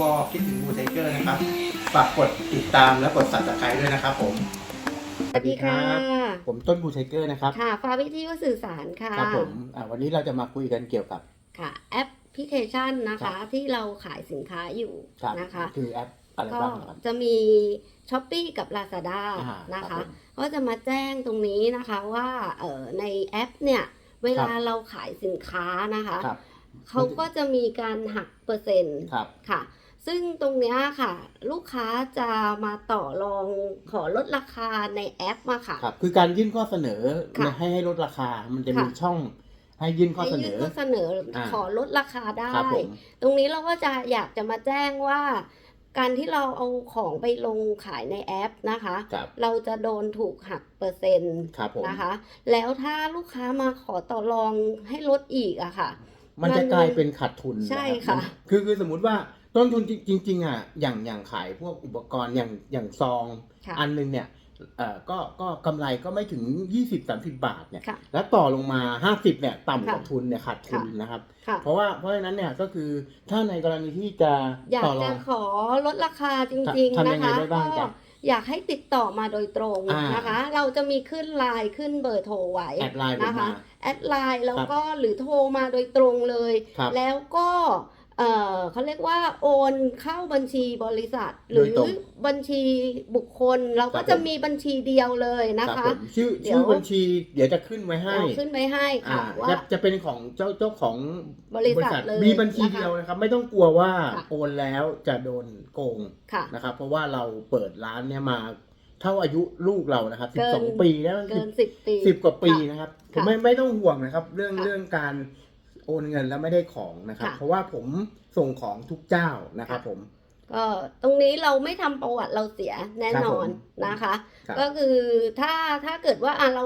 วอคิดถึงบูไทเกอร์นะครับ ฝากกดติดตามและกด subscribe ด้วยนะครับผม สวัสดีค่ะ ผมต้นบูไทเกอร์นะครับ ค่ะฟ้าวิทยุสื่อสารค่ะ ครับผมอ่าวันนี้เราจะมาคุยกันเกี่ยวกับ ค่ะ แอปพลิเคชันนะครัคะบที่เราขายสินค้าอยู่ครับนะคะ คือแอปอะไรก็บ้างครับจะมี s h อ p e e กับ Lazada อ่านะครัคะบผมก็จะมาแจ้งตรงนี้นะคะว่าเอ่อในแอปเนี่ย เวลาครับเราขายสินค้านะคะครับเขาก็จะมีการหักเปอร์เซ็นต์ครับค่ะ ซึ่งตรงเนี้ยค่ะ ลูกค้าจะมาต่อรองขอลดราคาในแอปมาค่ะ ครับ คือการยื่นข้อเสนอค่ะให้ให้ลดราคา มันจะค่ะมีช่องให้ยื่นข้อให้เสนยื่นอข้อเสนออ่าขอลดราคาได้ครับผมตรงนี้เราก็จะอยากจะมาแจ้งว่า การที่เราเอาของไปลงขายในแอปนะคะครับเราจะโดนถูกหักเปอร์เซ็นต์ครับผมนะคะ แล้วถ้าลูกค้ามาขอต่อรองให้ลดอีกอะค่ะ มันจะมันกลายเป็นขาดทุนใช่นรับค่ะมันคือคือสมมุติว่า ต้นทุนจริงๆอะอย่างอย่างขายพวกอุปกรณ์อย่างอย่างซองค่ะอันหนึงเนี่ยเอ่อก็ก็กำไรก็ไม่ถึง 20-30 บาทเนี่ยค่ะแล้วต่อลงมา 50เนี่ยต่ำกว่าค่ะทุนเนี่ยขาดทุนค่ะนะครับค่ะเพราะว่าเพราะฉะนั้นเนี่ยก็คือถ้าในกรณีที่จะอยากต่อรจะองขอลดราคาจริงทำๆยันะงไงคะได้บ้างก็จ๊ะอยากให้ติดต่อมาโดยตรงอ่านนะคะ เราจะมีขึ้นไลน์ขึ้นเบอร์โทรไว้แอดไลน์ผมนะคะมาแอดไลน์แล้วก็หรือโทรมาโดยตรงเลยครับแล้วก็ เออเขาเรียกว่าโอนเข้าบัญชีบริษัท หรือโดยตรง บัญชีบุคคลเราครัก็บจะผมมีบัญชีเดียวเลยนะรับคะผมชื่อเดี๋ยว ชื่อบัญชีเดี๋ยวจะขึ้นไว้ให้ เอาขึ้นไปให้อ่าค่ะว่า จะจะเป็นของเจ้าเจ้าของบริษัทเลยมีบัญชีนะคะเดียวนะครับ ไม่ต้องกลัวว่าค่ะ โอนแล้วจะโดนโกงค่ะ นะครับ เพราะว่าเราเปิดร้านเนี่ยมาเท่าอายุลูกเรานะครับเกิน 12 ปีแล้วเกินสิบปี สิบกว่าปีค่ะนะครับค่ะไม่ไม่ต้องห่วงนะครับ เรื่องค่ะเรื่องการ โอนเงินแล้วไม่ได้ของนะครับ ค่ะ เพราะว่าผมส่งของทุกเจ้านะครับผม ก็ตรงนี้เราไม่ทำประวัติเราเสียแน่นอนครับผมนะคะ ครับก็คือถ้าถ้าเกิดว่าอะเรา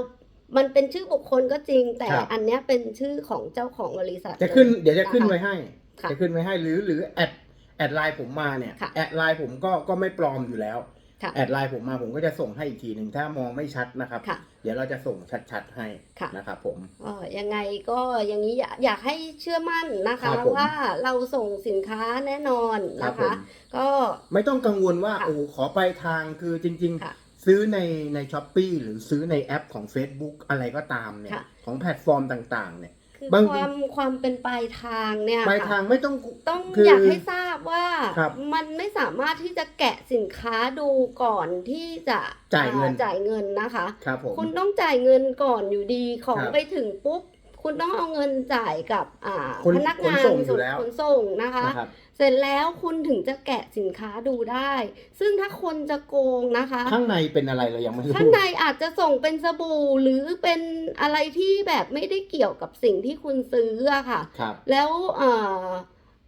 มันเป็นชื่อบุคคลก็จริง แต่ครับ อันเนี้ยเป็นชื่อของเจ้าของบริษัทจะขึ้นลเดี๋ยวจะขึ้นคไว้ให้ ค่ะ จะขึ้นไว้ให้หรือหรือแอดแอดไลน์ผมมาเนี่ยค่ะ แอดไลน์ผมก็ก็ไม่ปลอมอยู่แล้วค่ะ แอดไลน์ผมมาผมก็จะส่งให้อีกทีหนึ่งถ้ามองไม่ชัดนะครับค่ะเดี๋ยวเราจะส่งชัดๆให้ค่ะนะครับผมก็ยังไงก็อย่างนี้อยากอยากให้เชื่อมั่นนะครัคะบผมว่าเราส่งสินค้าแน่นอนครันะบผคะมก็ไม่ต้องกังวลว่าค่ะโอ้ขอไปทางคือจริงค่ะๆซื้อในในช้อปปีหรือซื้อในแอปของ Facebook อะไรก็ตามเนี่ยค่ะของแพลตฟอร์มต่างๆเนี่ยคือบางความความเป็นปลายทางเนี่ยปลายค่ะทางไม่ต้องต้องคืออยากให้ทราบ ว่าครับมันไม่สามารถที่จะแกะสินค้าดูก่อนที่จะจ่ายเงิน อ่จ่ายเงินนะคะ ครับผม คุณต้องจ่ายเงินก่อนอยู่ดีของครับไปถึงปุ๊บ คุณต้องเอาเงินจ่ายกับอ่าคนพนักงานขนส่งอยู่แล้ว ขนส่งนะคะ นะครับ เสร็จแล้วคุณถึงจะแกะสินค้าดูได้ ซึ่งถ้าคนจะโกงนะคะ ข้างในเป็นอะไรเรายังไม่รู้ ข้างในอาจจะส่งเป็นสบู่หรือเป็นอะไรที่แบบไม่ได้เกี่ยวกับสิ่งที่คุณซื้ออะค่ะ ครับ แล้วเอ่อ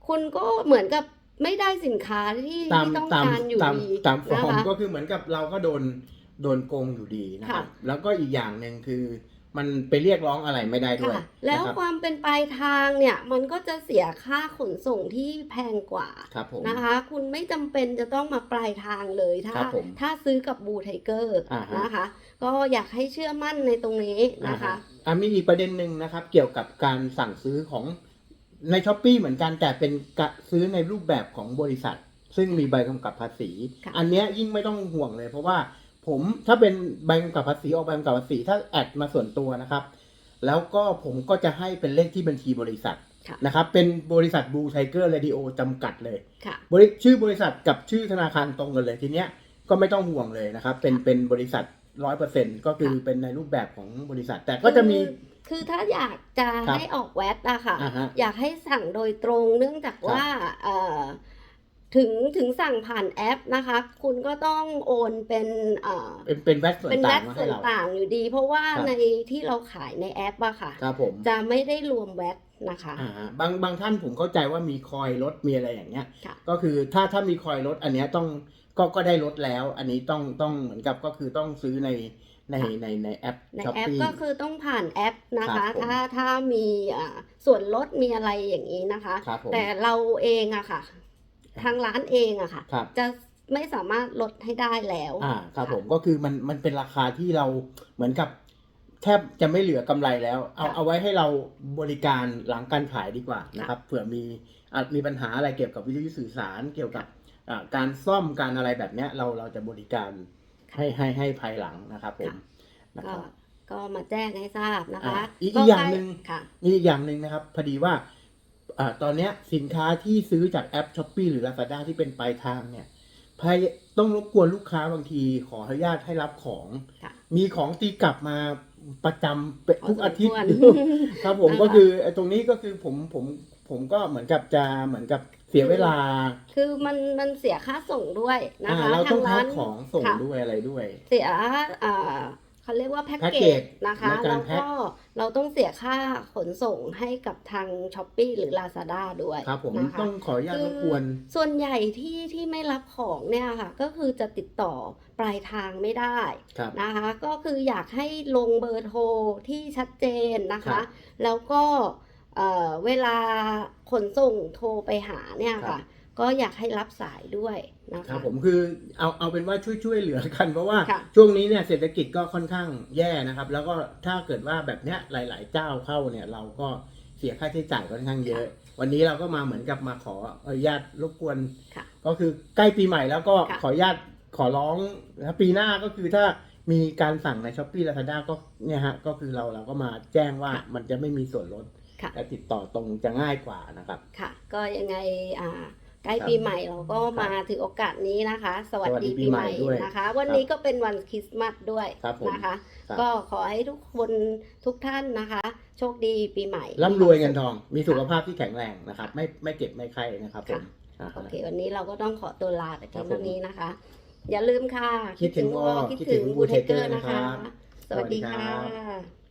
คุณก็เหมือนกับ ไม่ได้สินค้าที่ตามที่ต้องตามการอยู่ตามดีตามฟอนะร์มคะ ก็คือเหมือนกับเราก็โดนโดนโกงอยู่ดีนะครับค่ะแล้วก็อีกอย่างหนึ่งคือมันไปเรียกร้องอะไรไม่ได้ด้วยค่ะแล้วนะครับความเป็นปลายทางเนี่ยมันก็จะเสียค่าขนส่งที่แพงกว่าครับผม นะคะ คุณไม่จำเป็นจะต้องมาปลายทางเลยถ้าครับผมถ้าซื้อกับบูไทเกอร์อ่าฮะ นะคะ ก็อยากให้เชื่อมั่นในตรงนี้นะคะอ่าฮอะมีอีกประเด็นหนึ่งนะครับ เกี่ยวกับการสั่งซื้อของ ในช้อปปีเหมือนกันแต่เป็นกะซื้อในรูปแบบของบริษัท ซึ่งมีใบกำกับภาษีค่ะอันเนี้ยยิ่งไม่ต้องห่วงเลย เพราะว่าผมถ้าเป็นใบกำกับภาษีออกใบกำกับภาษีถ้าแอดมาส่วนตัวนะครับ แล้วก็ผมก็จะให้เป็นเลขที่บัญชีบริษัทค่ะนะครับเป็นบริษัทบูไทเกอร์เรดิโอจำกัดเลยค่ะบริชื่อบริษัทกับชื่อธนาคารตรงกันเลยทีเนี้ยก็ไม่ต้องห่วงเลยนะครับ เป็นเป็นบริษัทร้อยเปอร์เซ็นก็คือเป็นในรูปแบบของบริษัท แต่ก็จะมี คือคือถ้าอยากจะครับให้ออกแวตอะค่ะอ่าฮะอยากให้สั่งโดยตรงเนื่องจากครับว่าเอ่อถึงถึงสั่งผ่านแอปนะคะ คุณก็ต้องโอนเป็นเอ่อเป็นเป็นแวตส่วนเป็นแวต่างตมาส่ให้วนเราต่างอยู่ดี เพราะว่าครับในที่เราขายในแอปอะค่ะครับผมจะไม่ได้รวมแวตนะคะอ่าฮะบางบางท่านผมเข้าใจว่ามีคอยลดมีอะไรอย่างเงี้ยค่ะก็คือถ้าถ้ามีคอยลดอันเนี้ยต้องก็ก็ได้ลดแล้ว อันนี้ต้องต้องเหมือนกับก็คือต้องซื้อใน ในในในแอปในช้อปแอปปี้ ก็คือต้องผ่านแอปนะครัคะ บผม ถ้าถ้ามีอ่าส่วนลดมีอะไรอย่างนี้นะคะ ครับผม แต่เราเองอะค่ะ ทางร้านเองอะค่ะ ครับ จะไม่สามารถลดให้ได้แล้ว อ่าครับผมก็คือมันมันเป็นราคาที่เราเหมือนกับ แทบจะไม่เหลือกำไรแล้ว เอาค่ะเอาไว้ให้เราบริการหลังการขายดีกว่านะครับเผื่อมีอะมีปัญหาอะไรเกี่ยวกับวิทยุสื่อสารเกี่ยวกับอะการซ่อมการอะไรแบบเนี้ยเราเราจะบริการ ให้ให้ให้ภายหลังนะครับผมนะคก็รับ ก็มาแจ้งให้ทราบนะคะอะอีกอีกอย่างหนึ่งค่ะมีอีกอย่างหนึ่งนะครับ พอดีว่าอ่าตอนเนี้ยสินค้าที่ซื้อจากแอป s h อ p e e หรือ Lazada ที่เป็นปลายทางเนี่ยพยต้องรบกวนลูกค้าบางทีขออนุญาตให้รับของค่ะมีของตีกลับมาประจำเป็นทุกอาทิตย์พอสมควรครับผมนะคะก็คือไอ้ตรงนี้ก็คือผมผมผมก็เหมือนกับจะเหมือนกับ เสียเวลาคือมันมันเสียค่าส่งด้วยนะอ่าคะเราต้องทแพ็ร้าคนของส่งค่ะด้วยอะไรด้วย เสียอ่าเขาเรียกว่าแพ็กแพ็กเกเกจจนะคะและการแล้วแพ็คก็เราต้องเสียค่าขนส่งให้กับทางช้อปปีหรือ Lazada ด้วยครับผมนะคะต้องขออนุญาตรบกวน ส่วนใหญ่ที่ที่ไม่รับของเนี่ยค่ะ ก็คือจะติดต่อปลายทางไม่ได้ครับนะคะ ก็คืออยากให้ลงเบอร์โทรที่ชัดเจนนะครัคะบแล้วก็ เอ่อเวลาขนส่งโทรไปหาเนี่ยครัค่ะบก็อยากให้รับสายด้วยนะครัคะ บผมคือเอาเอาเป็นว่าช่วยช่วยเหลือกัน เพราะว่าค่ะ ช่วงนี้เนี่ยเศรษฐกิจก็ค่อนข้างแย่นะครับ แล้วก็ถ้าเกิดว่าแบบเนี้ยหลาย ๆ เจ้าเข้าเนี่ยเราก็เสียค่าใช้จ่ายค่อนข้างเยอะ วันนี้เราก็มาเหมือนกับมาขออนุญาตรบกวน ค่ะ ก็คือใกล้ปีใหม่แล้วก็ค่ะ ขออนุญาตขอร้องนะปีหน้าก็คือถ้ามีการสั่งในช้อปปี้ลาซาด้าก็เนี่ยฮะก็คือเราเราก็มาแจ้งว่ามันจะไม่มีส่วนลด ค่ะ และติดต่อตรงจะง่ายกว่านะครับ ค่ะ ก็ยังไงอ่าใกล้ครับปีใหม่เราก็มาถือโอกาสนี้นะคะ สวัสสวัสดีดีปีปีใหใหม่ม่ด้วยนะคะ วันนี้ก็เป็นวันคริสต์มาสด้วยครับผมนะคะครับก็ขอให้ทุกคนทุกท่านนะคะ โชคดีปีใหม่ร่ำรวยเงินทอง มีสุขภาพที่แข็งแรงนะครับ ไม่ไม่เจ็บไม่ไข้นะครับผมอ่าโอเค วันนี้เราก็ต้องขอตัวลาแต่ครัเพียบผมงเท่านี้นะคะ อย่าลืมค่ะ คิดถึงวอคิดคิดถึถึงงบูเทเกอ Bootlegger ร์นะคะนะครับสวัสดีสวัสดีค่ครับะ